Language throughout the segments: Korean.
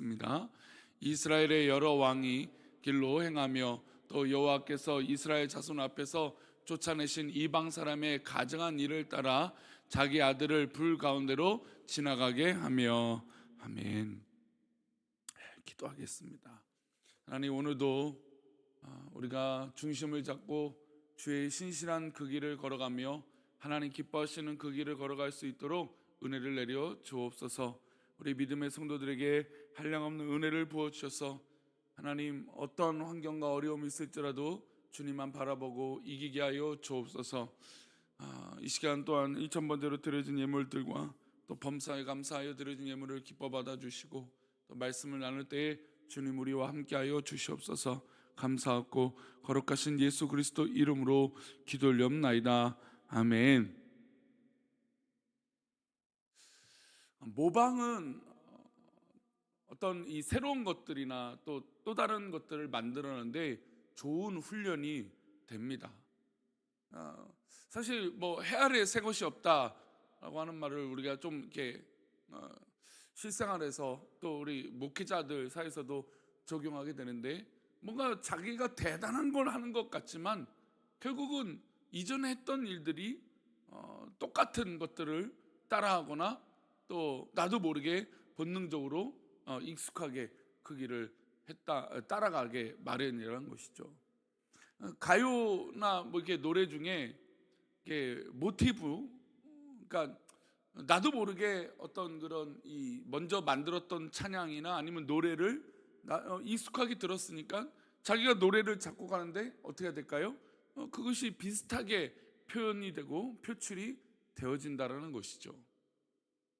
보겠습니다. 이스라엘의 여러 왕이 길로 행하며 또 여호와께서 이스라엘 자손 앞에서 쫓아내신 이방 사람의 가증한 일을 따라 자기 아들을 불 가운데로 지나가게 하며 아멘. 기도하겠습니다. 하나님 오늘도 아, 우리가 중심을 잡고 주의 신실한 그 길을 걸어가며 하나님 기뻐하시는 그 길을 걸어갈 수 있도록 은혜를 내려 주옵소서. 우리 믿음의 성도들에게 한량없는 은혜를 부어 주셔서 하나님 어떤 환경과 어려움이 있을지라도 주님만 바라보고 이기게 하여 주옵소서. 아, 이 시간 또한 2천 번대로 드려진 예물들과 또 범사에 감사하여 드려진 예물을 기뻐 받아 주시고 또 말씀을 나눌 때에 주님 우리와 함께하여 주시옵소서. 감사하고 거룩하신 예수 그리스도 이름으로 기도 올렵나이다. 아멘. 모방은 어떤 이 새로운 것들이나 또 또 다른 것들을 만들어내는데 좋은 훈련이 됩니다. 어, 사실 뭐 해아래 새 것이 없다라고 하는 말을 우리가 좀 이렇게 어, 실생활에서 또 우리 목회자들 사이에서도 적용하게 되는데 뭔가 자기가 대단한 걸 하는 것 같지만 결국은 이전에 했던 일들이 어, 똑같은 것들을 따라하거나 또 나도 모르게 본능적으로 어, 익숙하게 그 길을 했다 따라가게 마련이라는 것이죠. 어, 가요나 뭐 이렇게 노래 중에 이렇게 모티브, 그러니까 나도 모르게 어떤 그런 이 먼저 만들었던 찬양이나 아니면 노래를 나, 어, 익숙하게 들었으니까 자기가 노래를 잡고 가는데 어떻게 해야 될까요? 어, 그것이 비슷하게 표현이 되고 표출이 되어진다라는 것이죠.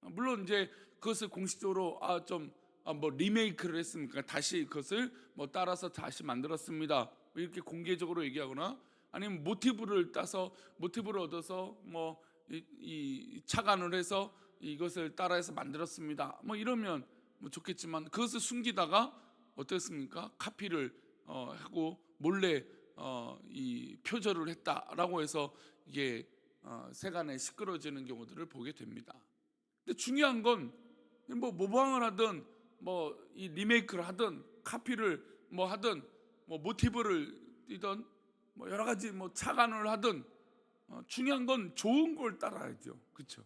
아, 물론 이제 그것을 공식적으로 아좀 아, 뭐 리메이크를 했습니까? 다시 그것을 뭐 따라서 다시 만들었습니다. 이렇게 공개적으로 얘기하거나 아니면 모티브를 따서 모티브를 얻어서 뭐 이, 이 착안을 해서 이것을 따라해서 만들었습니다. 뭐 이러면 뭐 좋겠지만 그것을 숨기다가 어떻습니까? 카피를 어, 하고 몰래 어, 이 표절을 했다라고 해서 이게 어, 세간에 시끄러지는 경우들을 보게 됩니다. 근데 중요한 건 뭐 모방을 하든 뭐 이 리메이크를 하든 카피를 뭐 하든 뭐 모티브를 띄든 뭐 여러 가지 뭐 착안을 하든 어, 중요한 건 좋은 걸 따라야죠. 그렇죠?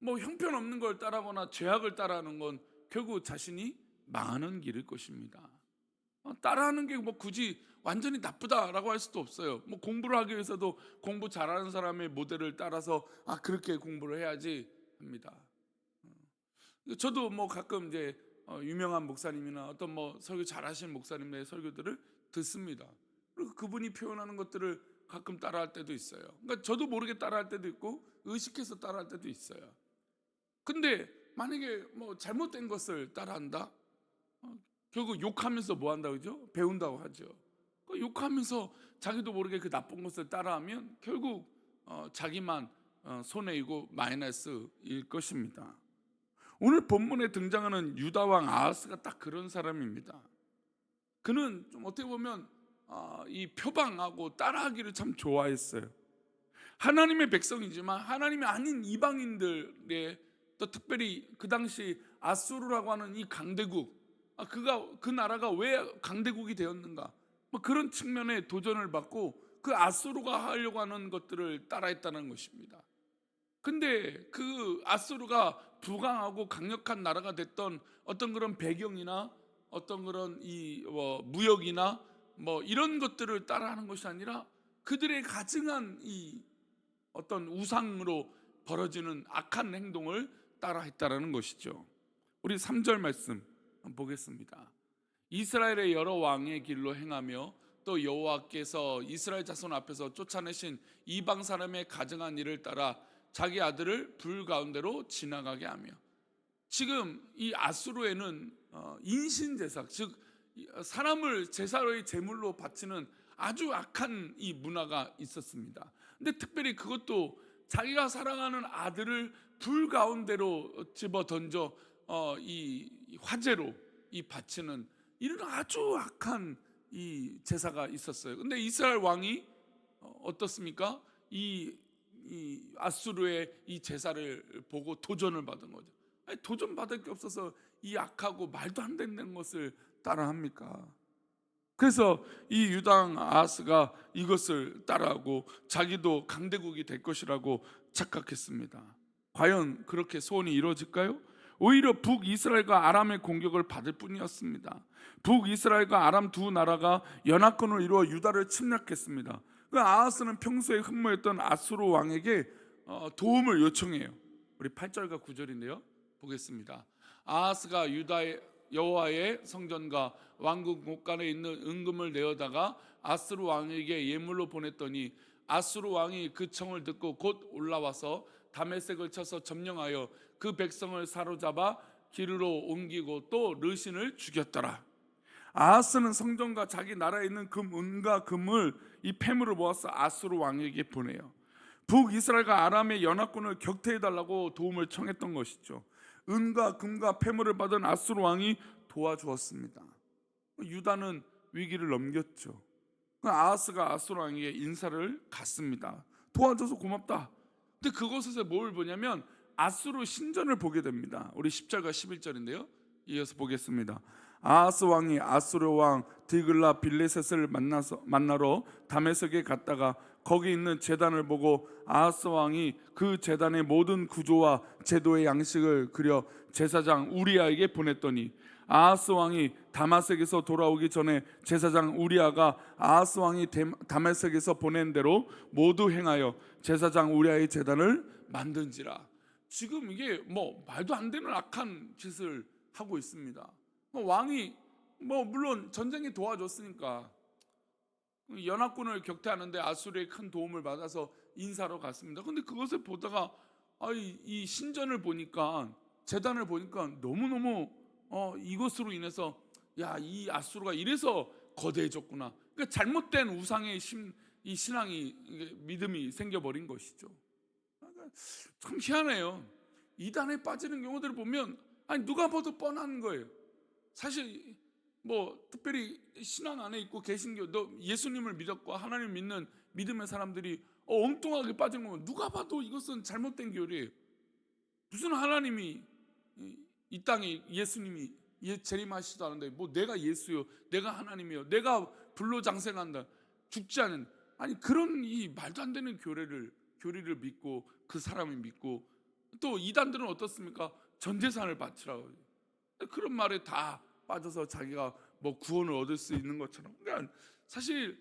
뭐 형편없는 걸 따라거나 죄악을 따라하는 건 결국 자신이 망하는 길일 것입니다. 어, 따라하는 게 뭐 굳이 완전히 나쁘다라고 할 수도 없어요. 뭐 공부를 하기 위해서도 공부 잘하는 사람의 모델을 따라서 아 그렇게 공부를 해야지 합니다. 어, 저도 뭐 가끔 이제 어, 유명한 목사님이나 어떤 뭐 설교 잘하시는 목사님의 설교들을 듣습니다. 그리고 그분이 표현하는 것들을 가끔 따라할 때도 있어요. 그러니까 저도 모르게 따라할 때도 있고 의식해서 따라할 때도 있어요. 근데 만약에 뭐 잘못된 것을 따라한다? 어, 결국 욕하면서 뭐 한다고 그죠? 배운다고 하죠. 그 욕하면서 자기도 모르게 그 나쁜 것을 따라하면 결국 어, 자기만 어, 손해이고 마이너스일 것입니다. 오늘 본문에 등장하는 유다 왕 아하스가 딱 그런 사람입니다. 그는 좀 어떻게 보면 아, 이 표방하고 따라하기를 참 좋아했어요. 하나님의 백성이지만 하나님이 아닌 이방인들의 또 특별히 그 당시 아수르라고 하는 이 강대국, 아, 그가 그 나라가 왜 강대국이 되었는가? 뭐 그런 측면에 도전을 받고 그 아수르가 하려고 하는 것들을 따라했다는 것입니다. 근데 그 아수르가 부강하고 강력한 나라가 됐던 어떤 그런 배경이나 어떤 그런 이 뭐 무역이나 뭐 이런 것들을 따라하는 것이 아니라 그들의 가증한 이 어떤 우상으로 벌어지는 악한 행동을 따라했다라는 것이죠. 우리 3절 말씀 보겠습니다. 이스라엘의 여러 왕의 길로 행하며 또 여호와께서 이스라엘 자손 앞에서 쫓아내신 이방 사람의 가증한 일을 따라 자기 아들을 불 가운데로 지나가게 하며 지금 이 아수르에는 어, 인신 제사 즉 사람을 제사의 제물로 바치는 아주 악한 이 문화가 있었습니다. 근데 특별히 그것도 자기가 사랑하는 아들을 불 가운데로 집어 던져 어, 이 화재로 이 바치는 이런 아주 악한 이 제사가 있었어요. 근데 이스라엘 왕이 어, 어떻습니까? 이, 이 아수르의 이 제사를 보고 도전을 받은 거죠. 아니, 도전 받을 게 없어서 이 악하고 말도 안 되는 것을 따라합니까? 그래서 이 유당 아하스가 이것을 따라하고 자기도 강대국이 될 것이라고 착각했습니다. 과연 그렇게 소원이 이루어질까요? 오히려 북이스라엘과 아람의 공격을 받을 뿐이었습니다. 북이스라엘과 아람 두 나라가 연합군을 이루어 유다를 침략했습니다. 그 아하스는 평소에 흠모했던 아수르 왕에게 어, 도움을 요청해요. 우리 8절과 9절인데요. 보겠습니다. 아하스가 유다의 여호와의 성전과 왕국 곳간에 있는 은금을 내어다가 아스루 왕에게 예물로 보냈더니 아스루 왕이 그 청을 듣고 곧 올라와서 다메섹을 쳐서 점령하여 그 백성을 사로잡아 기르로 옮기고 또 르신을 죽였더라. 아하스는 성전과 자기 나라에 있는 금 은과 금을 이 폐물을 모아서 아스루 왕에게 보내요. 북이스라엘과 아람의 연합군을 격퇴해 달라고 도움을 청했던 것이죠. 은과 금과 폐물을 받은 아스루 왕이 도와주었습니다. 유다는 위기를 넘겼죠. 아하스가 아스루 왕에게 인사를 갔습니다. 도와줘서 고맙다. 근데 그곳에서 뭘 보냐면 아스루 신전을 보게 됩니다. 우리 10절과 11절인데요. 이어서 보겠습니다. 아하스 왕이 아스루 왕 디글라 빌레셋을 만나서 만나러 다메섹에 갔다가 거기 있는 제단을 보고 아하스 왕이 그 제단의 모든 구조와 제도의 양식을 그려 제사장 우리아에게 보냈더니 아하스 왕이 다마섹에서 돌아오기 전에 제사장 우리아가 아하스 왕이 데- 다메섹에서 보낸 대로 모두 행하여 제사장 우리아의 제단을 만든지라. 지금 이게 뭐 말도 안 되는 악한 짓을 하고 있습니다. 뭐 왕이 뭐 물론 전쟁에 도와줬으니까 연합군을 격퇴하는데 아수르의 큰 도움을 받아서 인사로 갔습니다. 근데 그것을 보다가 아이 이 신전을 보니까 재단을 보니까 너무 너무 어 이것으로 인해서 야 이 아수르가 이래서 거대해졌구나. 그러니까 잘못된 우상의 신, 이 신앙이 믿음이 생겨버린 것이죠. 그러니까 참 희한해요. 이단에 빠지는 경우들을 보면 아니 누가 봐도 뻔한 거예요. 사실 뭐 특별히 신앙 안에 있고 개신교 너 예수님을 믿었고 하나님 믿는 믿음의 사람들이 어, 엉뚱하게 빠진 거면 누가 봐도 이것은 잘못된 교리예요. 무슨 하나님이 이, 이 땅에 예수님이 예, 재림하시도 않은데 뭐 내가 예수요, 내가 하나님이요, 내가 불로 장생한다, 죽지 않은 아니 그런 이 말도 안 되는 교리를 교리를 믿고 그 사람이 믿고 또 이단들은 어떻습니까? 전 재산을 바치라고 그런 말에 다 빠져서 자기가 뭐 구원을 얻을 수 있는 것처럼 그러니까 사실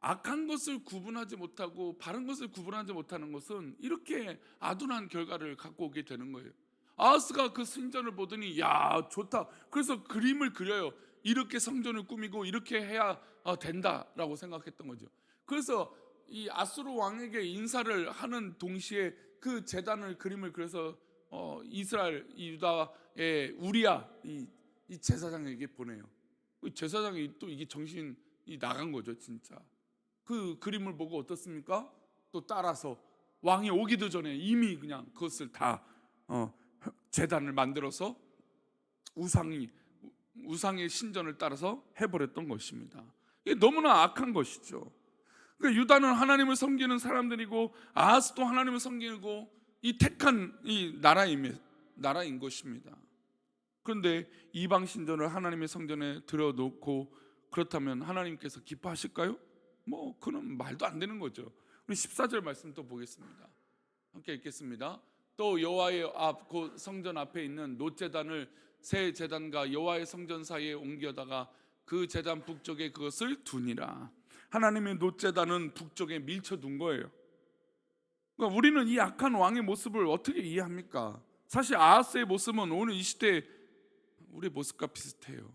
악한 것을 구분하지 못하고 바른 것을 구분하지 못하는 것은 이렇게 아둔한 결과를 갖고 오게 되는 거예요. 아하스가 그 신전을 보더니 야 좋다. 그래서 그림을 그려요. 이렇게 성전을 꾸미고 이렇게 해야 어, 된다라고 생각했던 거죠. 그래서 이 아수르 왕에게 인사를 하는 동시에 그 재단을 그림을 그려서 어, 이스라엘 이 유다의 우리야 이, 이 제사장에게 보내요. 그 제사장이 또 이게 정신이 나간 거죠, 진짜. 그 그림을 보고 어떻습니까? 또 따라서 왕이 오기도 전에 이미 그냥 그것을 다 어, 재단을 만들어서 우상이 우상의 신전을 따라서 해버렸던 것입니다. 이게 너무나 악한 것이죠. 그러니까 유다는 하나님을 섬기는 사람들이고 아하스도 하나님을 섬기고 이 택한 이 나라임 나라인 것입니다. 그런데 이방 신전을 하나님의 성전에 들여놓고 그렇다면 하나님께서 기뻐하실까요? 뭐 그는 말도 안 되는 거죠. 우리 14절 말씀 또 보겠습니다. 함께 읽겠습니다. 또 여호와의 앞곧 성전 앞에 있는 노제단을 새 제단과 여호와의 성전 사이에 옮겨다가 그 제단 북쪽에 그것을 두니라. 하나님의 노제단은 북쪽에 밀쳐 둔 거예요. 그러니까 우리는 이 악한 왕의 모습을 어떻게 이해합니까? 사실 아하스의 모습은 오늘 이 시대 우리 모습과 비슷해요.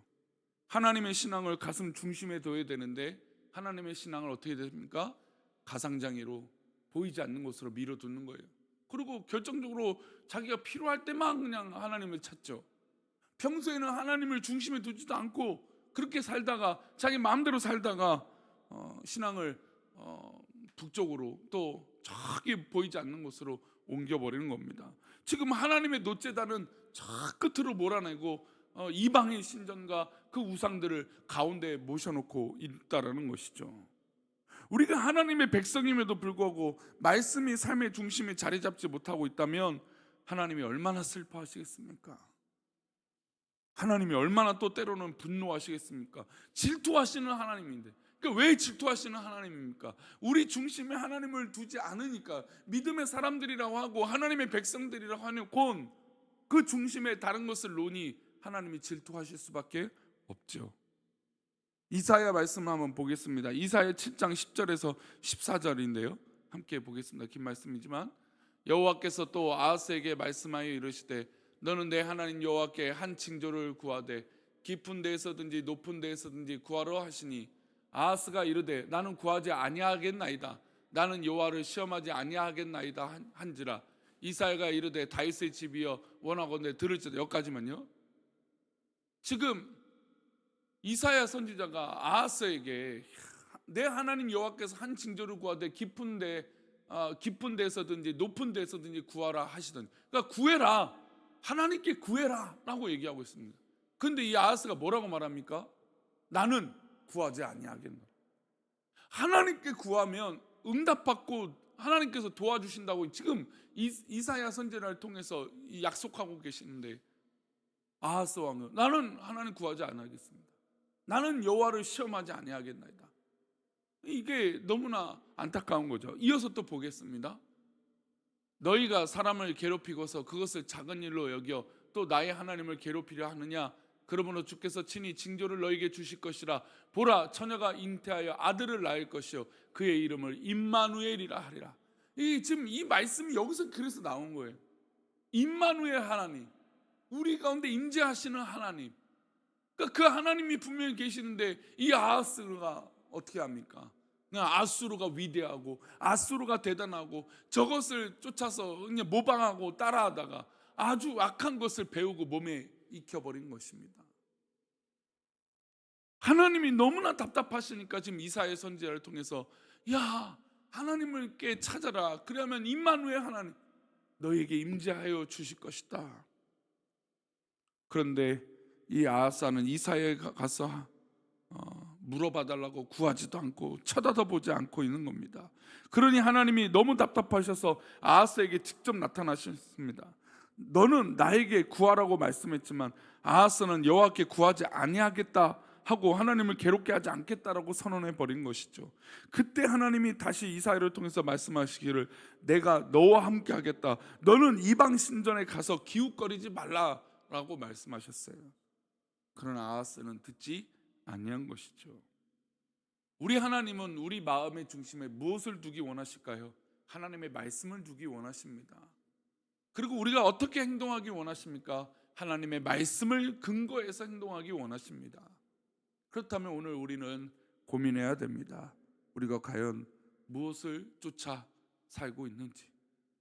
하나님의 신앙을 가슴 중심에 둬야 되는데 하나님의 신앙을 어떻게 됩니까? 가상장애로 보이지 않는 곳으로 밀어두는 거예요. 그리고 결정적으로 자기가 필요할 때만 그냥 하나님을 찾죠. 평소에는 하나님을 중심에 두지도 않고 그렇게 살다가 자기 마음대로 살다가 어, 신앙을 어, 북쪽으로 또 저기 보이지 않는 곳으로 옮겨버리는 겁니다. 지금 하나님의 노제단은 저 끝으로 몰아내고 어, 이방의 신전과 그 우상들을 가운데 모셔놓고 있다라는 것이죠. 우리가 하나님의 백성임에도 불구하고 말씀이 삶의 중심에 자리 잡지 못하고 있다면 하나님이 얼마나 슬퍼하시겠습니까? 하나님이 얼마나 또 때로는 분노하시겠습니까? 질투하시는 하나님인데. 그러니까 왜 질투하시는 하나님입니까? 우리 중심에 하나님을 두지 않으니까 믿음의 사람들이라고 하고 하나님의 백성들이라고 하는 그 중심에 다른 것을 놓니 하나님이 질투하실 수밖에 없죠. 이사야 말씀 한번 보겠습니다. 이사야 7장 10절에서 14절인데요. 함께 보겠습니다. 긴 말씀이지만 여호와께서 또 아하스에게 말씀하여 이르시되 너는 내 하나님 여호와께 한 징조를 구하되 깊은 데에서든지 높은 데에서든지 구하러 하시니 아하스가 이르되 나는 구하지 아니하겠나이다 나는 여호와를 시험하지 아니하겠나이다 한- 한지라 이사야가 이르되 다윗의 집이여 원하건대 들을지다 여기까지만요 지금 이사야 선지자가 아하스에게 내 하나님 여호와께서 한 징조를 구하되 깊은 데 아, 깊은 데서든지 높은 데서든지 구하라 하시던 그러니까 구해라 하나님께 구해라라고 얘기하고 있습니다. 근데 이 아하스가 뭐라고 말합니까? 나는 구하지 아니하겠노. 하나님께 구하면 응답받고 하나님께서 도와주신다고 지금 이- 이사야 선지자를 통해서 이 약속하고 계시는데 아하스 왕은 나는 하나님 구하지 아니하겠습니다. 나는 여호와를 시험하지 아니하겠나이다. 이게 너무나 안타까운 거죠. 이어서 또 보겠습니다. 너희가 사람을 괴롭히고서 그것을 작은 일로 여겨 또 나의 하나님을 괴롭히려 하느냐? 그러므로 주께서 친히 징조를 너에게 주실 것이라 보라 처녀가 잉태하여 아들을 낳을 것이요 그의 이름을 임마누엘이라 하리라. 이 지금 이 말씀이 여기서 그래서 나온 거예요. 임마누엘 하나님, 우리 가운데 임재하시는 하나님. 그러니까 그 하나님이 분명히 계시는데 이 아하스가 어떻게 합니까? 그냥 아수르가 위대하고 아수르가 대단하고 저것을 쫓아서 그냥 모방하고 따라하다가 아주 악한 것을 배우고 몸에 익혀버린 것입니다. 하나님이 너무나 답답하시니까 지금 이사의 선지자를 통해서 야 하나님을께 찾아라 그러면 임마누엘 하나님 너에게 임재하여 주실 것이다. 그런데 이 아하사는 이사에 가- 가서 어, 물어봐 달라고 구하지도 않고 쳐다도 보지 않고 있는 겁니다. 그러니 하나님이 너무 답답하셔서 아하스에게 직접 나타나셨습니다. 너는 나에게 구하라고 말씀했지만 아하스는 여호와께 구하지 아니하겠다 하고 하나님을 괴롭게 하지 않겠다라고 선언해 버린 것이죠. 그때 하나님이 다시 이사야를 통해서 말씀하시기를 내가 너와 함께 하겠다. 너는 이방 신전에 가서 기웃거리지 말라 라고 말씀하셨어요. 그러나 아하스는 듣지 아니한 것이죠. 우리 하나님은 우리 마음의 중심에 무엇을 두기 원하실까요? 하나님의 말씀을 두기 원하십니다. 그리고 우리가 어떻게 행동하기 원하십니까? 하나님의 말씀을 근거해서 행동하기 원하십니다. 그렇다면 오늘 우리는 고민해야 됩니다. 우리가 과연 무엇을 쫓아 살고 있는지,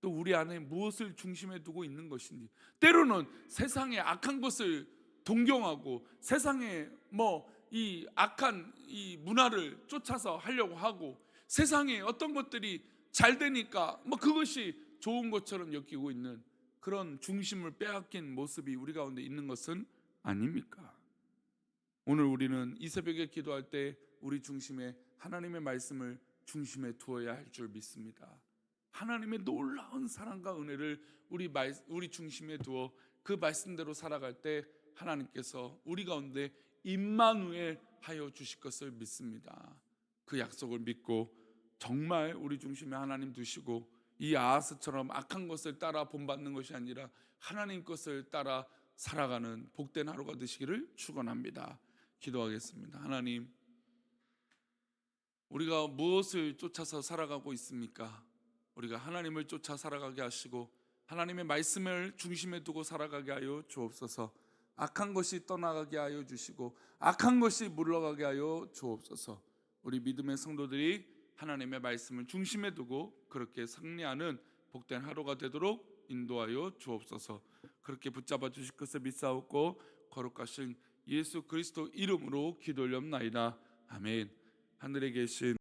또 우리 안에 무엇을 중심에 두고 있는 것인지, 때로는 세상의 악한 것을 동경하고 세상에 뭐이 악한 이 문화를 쫓아서 하려고 하고 세상에 어떤 것들이 잘 되니까 뭐 그것이 좋은 것처럼 여기고 있는 그런 중심을 빼앗긴 모습이 우리 가운데 있는 것은 아닙니까? 오늘 우리는 이 새벽에 기도할 때 우리 중심에 하나님의 말씀을 중심에 두어야 할 줄 믿습니다. 하나님의 놀라운 사랑과 은혜를 우리 말, 우리 중심에 두어 그 말씀대로 살아갈 때 하나님께서 우리 가운데 임마누엘 하여 주실 것을 믿습니다. 그 약속을 믿고 정말 우리 중심에 하나님 두시고 이 아하스처럼 악한 것을 따라 본받는 것이 아니라 하나님 것을 따라 살아가는 복된 하루가 되시기를 축원합니다. 기도하겠습니다. 하나님 우리가 무엇을 쫓아서 살아가고 있습니까? 우리가 하나님을 쫓아 살아가게 하시고 하나님의 말씀을 중심에 두고 살아가게 하여 주옵소서. 악한 것이 떠나가게 하여 주시고 악한 것이 물러가게 하여 주옵소서. 우리 믿음의 성도들이 하나님의 말씀을 중심에 두고 그렇게 승리하는 복된 하루가 되도록 인도하여 주옵소서. 그렇게 붙잡아 주실 것을 믿사옵고 거룩하신 예수 그리스도 이름으로 기도 올렵나이다. 아멘. 하늘에 계신